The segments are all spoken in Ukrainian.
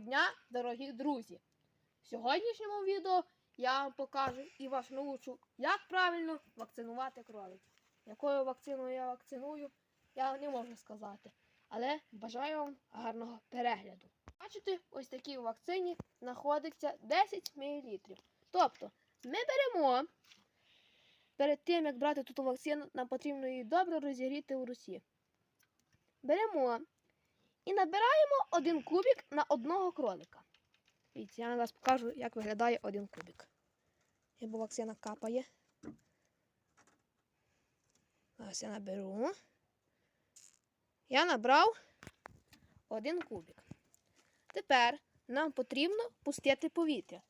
дня, дорогі друзі! В сьогоднішньому відео я вам покажу і вас научу, як правильно вакцинувати кроликів. Якою вакциною я вакциную, я не можу сказати. Але бажаю вам гарного перегляду. Бачите, ось такій вакцині знаходиться 10 мл. Тобто, ми беремо, перед тим, як брати ту вакцину, нам потрібно її добре розігріти у русі. Беремо і набираємо один кубик на одного кролика. Дивіться, я зараз покажу, як виглядає один кубик. Бо вакцина капає. Зараз я наберу. Я набрав один кубик. Тепер нам потрібно пустити повітря.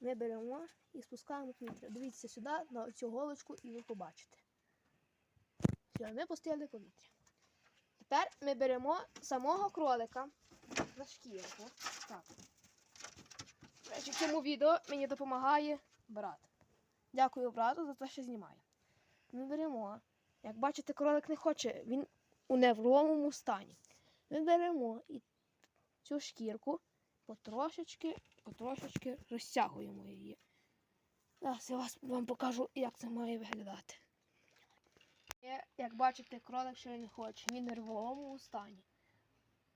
Ми беремо і спускаємо повітря. Дивіться сюди на цю голочку і ви побачите. Все, ми пустили повітря. Тепер ми беремо самого кролика за шкірку. Так. Речі, в цьому відео мені допомагає брат. Дякую брату за те, що знімає. Ми беремо. Як бачите, кролик не хоче, він у невровому стані. Ми беремо і цю шкірку потрошечки, потрошечки розтягуємо її. Зараз я вам покажу, як це має виглядати. Є, Як бачите, кролик ще не хоче, він в нервовому стані.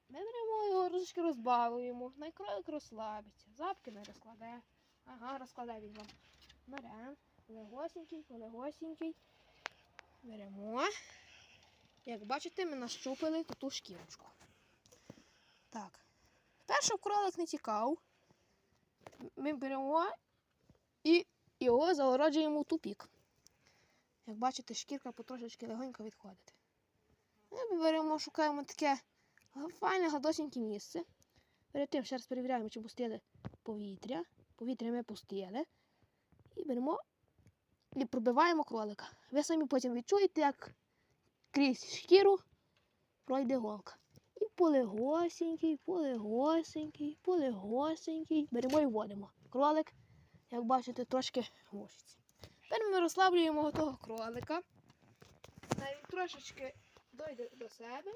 Ми беремо його трошки розбавуємо, най кролик розслабиться, запки не розкладе. Ага, розкладе він вам. Беремо, легосенький, полегосенький. Беремо. Як бачите, ми нащупали ту шкірочку. Так. Щоб кролик не тікав, ми беремо і його загороджуємо в тупік. Як бачите, шкірка потрошечки легонько відходить. Ми беремо, шукаємо таке файне гадосіньке місце. Перед тим ще раз перевіряємо, чи пустили повітря. Повітря ми пустили. І беремо і пробиваємо кролика. Ви самі потім відчуєте, як крізь шкіру пройде голка. І полегосенький, полегосенький, полегосенький. Беремо і вводимо. Кролик, як бачите, трошки мушиться. Тепер ми розслаблюємо того кролика. Навіть трошечки дойде до себе.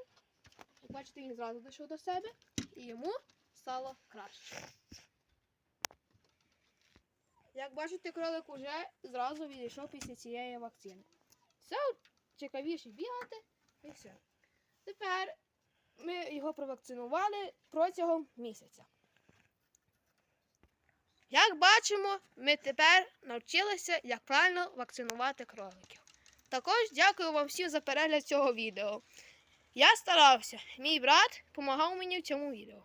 Як бачите, він зразу дійшов до себе і йому стало краще. Як бачите, кролик уже зразу відійшов після цієї вакцини. Все, цікавіше бігати і все. Тепер ми його провакцинували протягом місяця. Як бачимо, ми тепер навчилися, як правильно вакцинувати кроликів. Також дякую вам всім за перегляд цього відео. Я старався, мій брат допомагав мені в цьому відео.